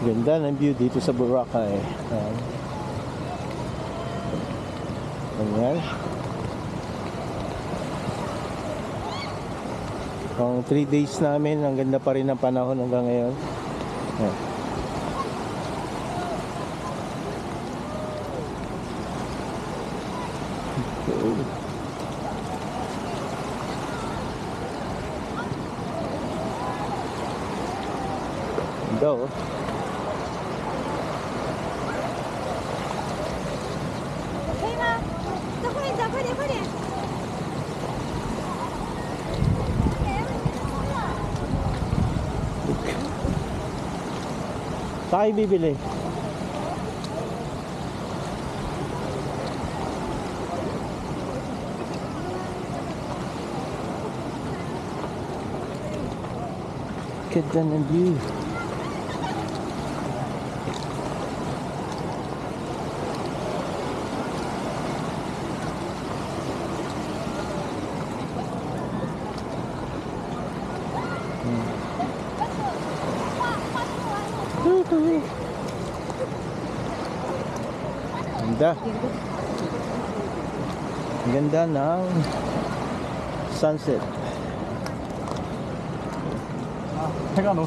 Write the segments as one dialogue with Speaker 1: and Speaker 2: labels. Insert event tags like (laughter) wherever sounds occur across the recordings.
Speaker 1: Ganda ng view dito sa Boracay. Ayan. Ayan. Ang 3 days namin, ang ganda pa rin ng panahon hanggang ngayon. Ayan. Ganda oh. Saan kayo bibili? Ganda ng view. Ganda. Ang ganda ng sunset.
Speaker 2: Ah, teka no.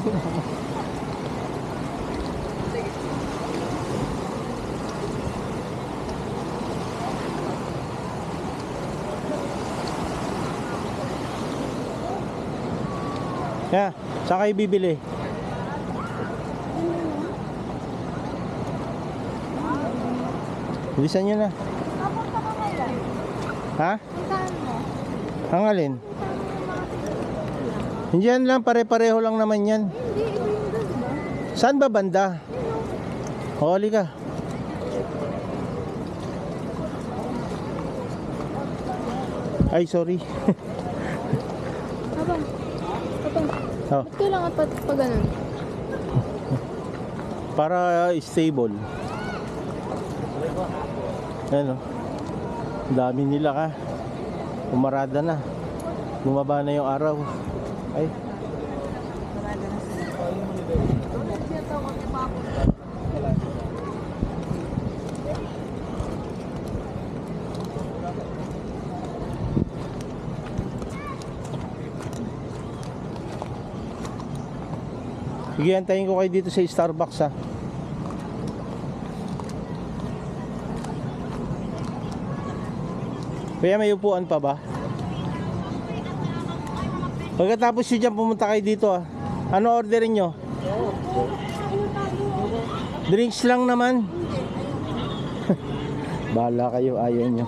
Speaker 1: Yeah, saan kayo bibili? Bilisan nyo na.
Speaker 3: Papunta ka kailan?
Speaker 1: Ha?
Speaker 3: Mo?
Speaker 1: Ang alin? Hindi yan lang, pare-pareho lang naman yan. Saan ba banda? Huli ka. Ay, sorry.
Speaker 3: Habang, habang,
Speaker 1: Oh,
Speaker 3: ba't kailangan pa, pa ganun?
Speaker 1: para stable. Ano? Ang dami nila ka. Umarada na. Bumaba na yung araw. Ay. Sige, antayin ko kayo dito sa Starbucks ha. Kaya may upuan pa ba? Pagkatapos nyo dyan, pumunta kayo dito ah. Ano orderin nyo? Drinks lang naman. (laughs) Bahala kayo, ayaw nyo.